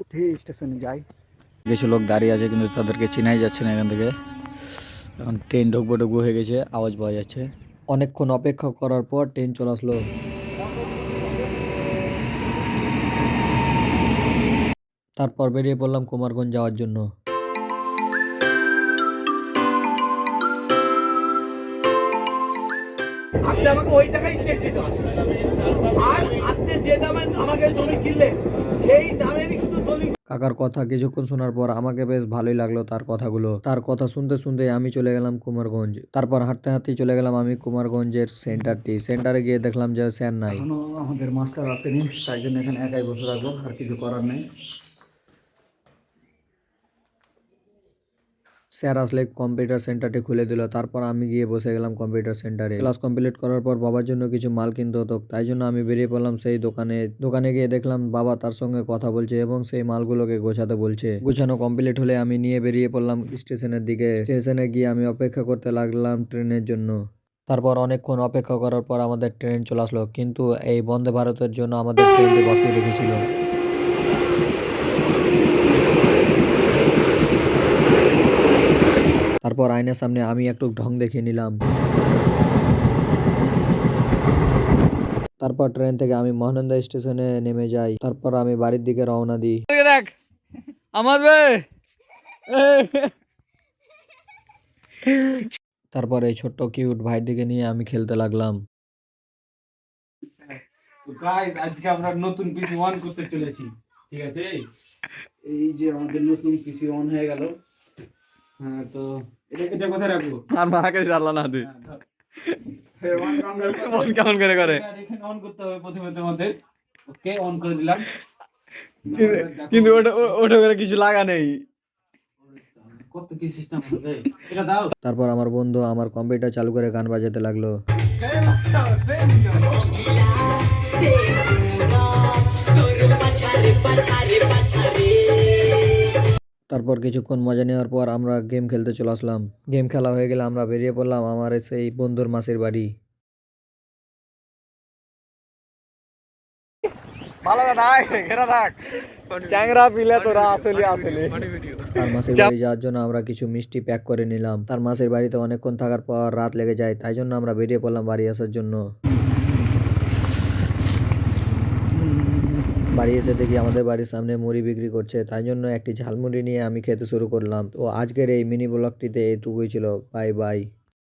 উঠে স্টেশনে যাই। কিছু লোক দাঁড়িয়ে আছে কিন্তু তাদেরকে চেনাই যাচ্ছে না এখান থেকে। এখন ট্রেন ঢুকবো ঢুকবো হয়ে গেছে আওয়াজ পাওয়া যাচ্ছে। অনেকক্ষণ অপেক্ষা করার পর ট্রেন চলে আসলো। তারপর বেরিয়ে পড়লাম কুমারগঞ্জ যাওয়ার জন্য। আপনি আমাকে ওই টাকাই চেক দিতে আর আপনি যে দামে আমাকে জমি কিনলেন সেই দামেরই কাকার কথা কিছুক্ষণ শোনার পর আমাকে বেশ ভালোই লাগল তার কথাগুলো। তার কথা শুনতে শুনতে আমি চলে গেলাম কুমারগঞ্জ। তারপর হাঁটতে হাঁটতে চলে গেলাম আমি কুমারগঞ্জের সেন্টারটি। সেন্টারে গিয়ে দেখলাম যে স্যার নাই। আমাদের মাস্টার আসেনি, তাই জন্য এখানে একাই বসে থাকব, আর কিছু করার নেই। স্যার আসলে কম্পিউটার সেন্টারটি খুলে দিল। তারপর আমি গিয়ে বসে গেলাম কম্পিউটার সেন্টারে। ক্লাস কমপ্লিট করার পর বাবার জন্য কিছু মাল কিনতে হতো। তাই জন্য আমি বেরিয়ে পড়লাম সেই দোকানে। দোকানে গিয়ে দেখলাম বাবা তার সঙ্গে কথা বলছে এবং সেই মালগুলোকে গোছাতে বলছে। গোছানো কমপ্লিট হলে আমি নিয়ে বেরিয়ে পড়লাম স্টেশনের দিকে। স্টেশনে গিয়ে আমি অপেক্ষা করতে লাগলাম ট্রেনের জন্য। তারপর অনেকক্ষণ অপেক্ষা করার পর আমাদের ট্রেন চলে আসলো। কিন্তু এই বন্দে ভারতের জন্য আমাদের ট্রেনটি বসিয়ে রেখেছিল। তারপর আয়নার সামনে আমি একটু ঢং দেখিয়ে নিলাম। তারপর ট্রেন থেকে আমি মহানন্দা স্টেশনে নেমে যাই। তারপর আমি বাড়ির দিকে রওনা দিই। দেখ আমার তারপর এই ছোট্ট কিউট ভাইয়ের দিকে নিয়ে আমি খেলতে লাগলাম। গাইস আজকে আমরা নতুন পিসি অন করতে চলেছি। ঠিক আছে? এই যে আমাদের নতুন পিসি অন হয়ে গেল। হ্যাঁ তো এটা এটা কোথায় রাখব? আর মাকে জানলা না তুই হ্যাঁ, on আমরা কেমন করে করে অন করতে হবে প্রথমে তোমাদের ওকে অন করে দিলাম। কিন্তু- ওটা ও- ওটা করে কিছু লাগা নেই। কত কি সিস্টেম হবে? এটা দাও। তারপর আমার বন্ধু আমার কম্পিউটার চালু করে গান বাজাতে লাগল। তারপর কিছুক্ষণ মজা নেওয়ার পর আমরা গেম খেলতে চলে আসলাম। গেম খেলা হয়ে গেলে আমরা বেরিয়ে পড়লাম আমার সেই বন্ধুর মাসির বাড়ি। ভালো ঘেরা থাক। চ্যাংরা পিলে তোরা আসলে আসলে। তার মাসির বাড়ি যাওয়ার জন্য আমরা কিছু মিষ্টি প্যাক করে নিলাম। তার মাসির বাড়িতে অনেকক্ষণ থাকার পর রাত লেগে যায় তাই জন্য আমরা বেরিয়ে পড়লাম বাড়ি আসার জন্য। বাড়ি এসে দেখি আমাদের বাড়ির সামনে মুড়ি বিক্রি করছে, তাই জন্য একটি ঝালমুড়ি নিয়ে আমি খেতে শুরু করলাম। তো আজকের এই মিনি ব্লগটিতে এটুকুই ছিল, বাই বাই।